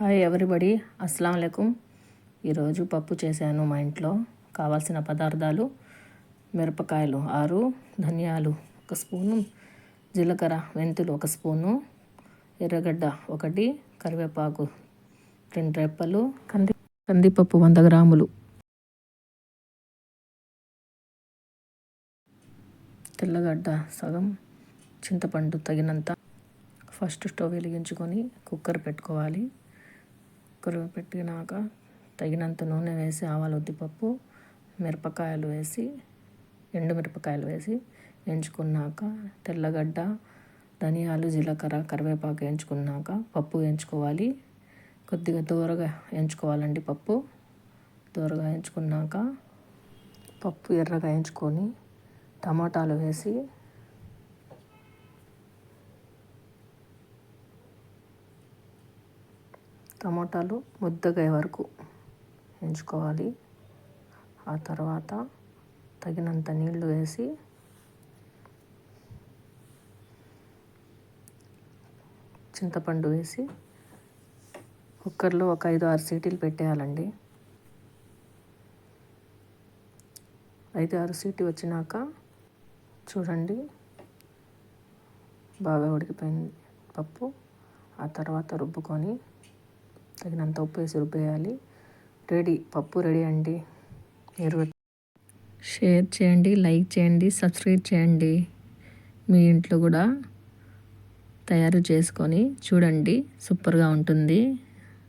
Hi everybody అస్సలం అయికం ఈరోజు పప్పు చేశాను మా ఇంట్లో. కావాల్సిన పదార్థాలు మిరపకాయలు ఆరు ధనియాలు ఒక స్పూను జీలకర్ర మెంతులు ఒక స్పూను ఎర్రగడ్డ ఒకటి కరివేపాకు రెండు రెప్పలు కంది కందిపప్పు వంద గ్రాములు. తెల్లగడ్డ సగం చింతపండు తగినంత. ఫస్ట్ స్టవ్ వెలిగించుకొని కుక్కర్ పెట్టుకోవాలి. కుక్కర్ పెట్టినాక తగినంత నూనె వేసి ఆవాలు ఉద్దిపప్పు మిరపకాయలు వేసి ఎండు మిరపకాయలు వేసి వేయించుకున్నాక తెల్లగడ్డ ధనియాలు జీలకర్ర కరివేపాకు వేయించుకున్నాక పప్పు వేయించుకోవాలి కొద్దిగా దూరగా వేయించుకోవాలండి పప్పు. దూరగా వేయించుకున్నాక పప్పు ఎర్రగా వేయించుకొని టమాటాలు వేసి టమోటాలు ముద్దగయ్యే వరకు ఎంచుకోవాలి. ఆ తర్వాత తగినంత నీళ్ళు వేసి చింతపండు వేసి కుక్కర్లో ఒక ఐదు ఆరు సీటీలు పెట్టేయాలండి. ఐదు ఆరు సీటీ వచ్చినాక చూడండి బాగా ఉడికిపోయింది పప్పు. ఆ తర్వాత రుబ్బుకొని తగినంత ఉప్పు వేసి రుబ్బేయాలి. రెడీ పప్పు రెడీ అండి. మీరు షేర్ చేయండి లైక్ చేయండి సబ్స్క్రైబ్ చేయండి. మీ ఇంట్లో కూడా తయారు చేసుకొని చూడండి. సూపర్గా ఉంటుంది.